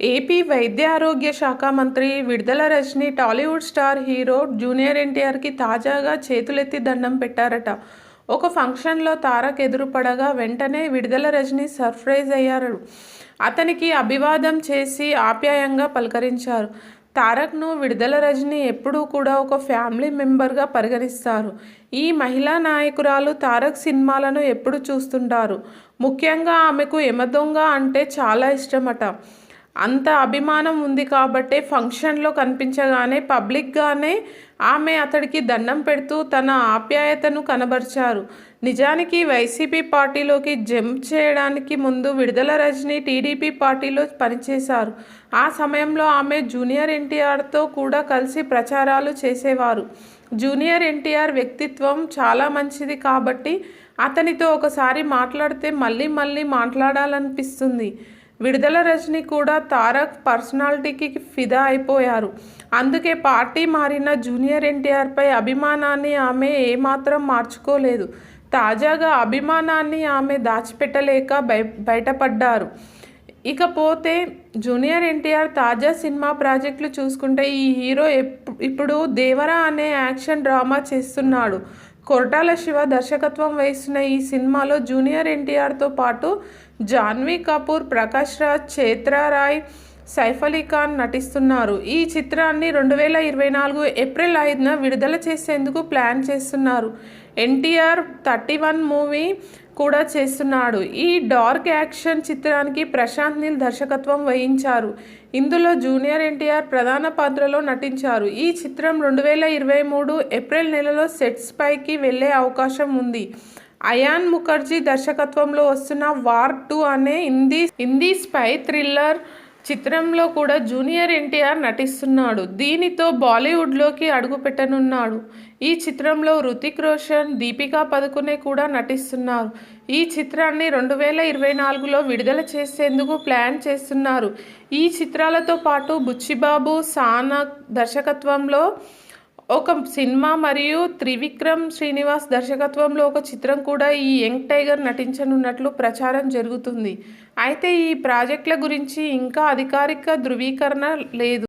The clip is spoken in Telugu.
ఏపీ వైద్య ఆరోగ్య శాఖ మంత్రి Vidadala Rajini Tollywood star hero junior ఎన్టీఆర్కి తాజాగా చేతులెత్తి దండం పెట్టారట. ఒక ఫంక్షన్లో తారక్ ఎదురుపడగా వెంటనే విడుదల రజని సర్ప్రైజ్ అయ్యారు. అతనికి అభివాదం చేసి ఆప్యాయంగా పలకరించారు. తారక్ను విడుదల రజని ఎప్పుడూ కూడా ఒక ఫ్యామిలీ మెంబర్గా పరిగణిస్తారు. ఈ మహిళా నాయకురాలు తారక్ సినిమాలను ఎప్పుడు చూస్తుంటారు? ముఖ్యంగా ఆమెకు ఎమదొంగ అంటే చాలా ఇష్టమట. అంత అభిమానం ఉంది కాబట్టే ఫంక్షన్లో కనిపించగానే పబ్లిక్గానే ఆమె అతడికి దండం పెడుతూ తన ఆప్యాయతను కనబరిచారు. నిజానికి వైసీపీ పార్టీలోకి జంప్ చేయడానికి ముందు విడుదల రజని టీడీపీ పార్టీలో పనిచేశారు. ఆ సమయంలో ఆమె జూనియర్ ఎన్టీఆర్తో కూడా కలిసి ప్రచారాలు చేసేవారు. జూనియర్ ఎన్టీఆర్ వ్యక్తిత్వం చాలా మంచిది కాబట్టి అతనితో ఒకసారి మాట్లాడితే మళ్ళీ మళ్ళీ మాట్లాడాలనిపిస్తుంది. విడుదల రజని కూడా తారక్ పర్సనాలిటీకి ఫిదా అయిపోయారు. అందుకే పార్టీ మారిన జూనియర్ ఎన్టీఆర్పై అభిమానాన్ని ఆమె ఏమాత్రం మార్చుకోలేదు. తాజాగా అభిమానాన్ని ఆమె దాచిపెట్టలేక బయ బయటపడ్డారు. ఇకపోతే జూనియర్ ఎన్టీఆర్ తాజా సినిమా ప్రాజెక్టులు చూసుకుంటే ఈ హీరో ఇప్పుడు దేవరా అనే యాక్షన్ డ్రామా చేస్తున్నాడు. కొరటాల శివ దర్శకత్వం వహిస్తున్న ఈ సినిమాలో జూనియర్ ఎన్టీఆర్తో పాటు జాన్వీ కపూర్ ప్రకాష్ రాజ్ చేత్రారాయ్ సైఫ్ అలీ ఖాన్ నటిస్తున్నారు. ఈ చిత్రాన్ని రెండు వేల ఇరవై నాలుగు ఏప్రిల్ ఐదున విడుదల చేసేందుకు ప్లాన్ చేస్తున్నారు. ఎన్టీఆర్ థర్టీ వన్ మూవీ కూడా చేస్తున్నాడు. ఈ డార్క్ యాక్షన్ చిత్రానికి ప్రశాంత్ నీల్ దర్శకత్వం వహించారు. ఇందులో జూనియర్ ఎన్టీఆర్ ప్రధాన పాత్రలో నటించారు. ఈ చిత్రం రెండు వేల ఇరవై మూడు ఏప్రిల్ నెలలో సెట్స్ పైకి వెళ్ళే అవకాశం ఉంది. అయాన్ ముఖర్జీ దర్శకత్వంలో వస్తున్న వార్ టూ అనే హిందీ హిందీ స్పై థ్రిల్లర్ చిత్రంలో కూడా జూనియర్ ఎన్టీఆర్ నటిస్తున్నాడు. దీనితో బాలీవుడ్లోకి అడుగుపెట్టనున్నాడు. ఈ చిత్రంలో రుతిక్ రోషన్ దీపికా పదుకునే కూడా నటిస్తున్నారు. ఈ చిత్రాన్ని రెండు వేల ఇరవై నాలుగులో విడుదల చేసేందుకు ప్లాన్ చేస్తున్నారు. ఈ చిత్రాలతో పాటు బుచ్చిబాబు సానా దర్శకత్వంలో ఒక సినిమా మరియు త్రివిక్రమ్ శ్రీనివాస్ దర్శకత్వంలో ఒక చిత్రం కూడా ఈ యంగ్ టైగర్ నటించనున్నట్లు ప్రచారం జరుగుతుంది. అయితే ఈ ప్రాజెక్టుల గురించి ఇంకా అధికారిక ధృవీకరణ లేదు.